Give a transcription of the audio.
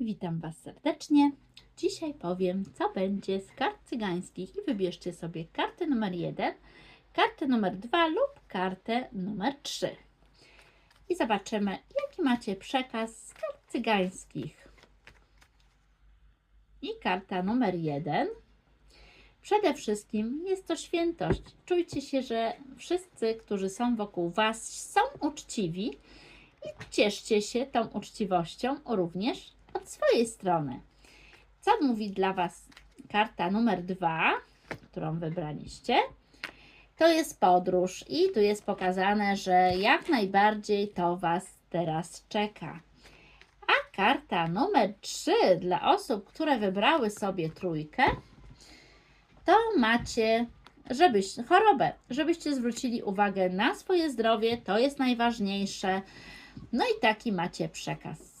Witam Was serdecznie. Dzisiaj powiem, co będzie z kart cygańskich i wybierzcie sobie kartę numer 1, kartę numer 2 lub kartę numer 3. I zobaczymy, jaki macie przekaz z kart cygańskich. I karta numer 1. Przede wszystkim jest to świętość. Czujcie się, że wszyscy, którzy są wokół Was, są uczciwi i cieszcie się tą uczciwością również od swojej strony. Co mówi dla Was karta numer dwa, którą wybraliście? To jest podróż i tu jest pokazane, że jak najbardziej to Was teraz czeka. A karta numer 3 dla osób, które wybrały sobie trójkę, to macie żebyś, chorobę, żebyście zwrócili uwagę na swoje zdrowie, to jest najważniejsze. No i taki macie przekaz.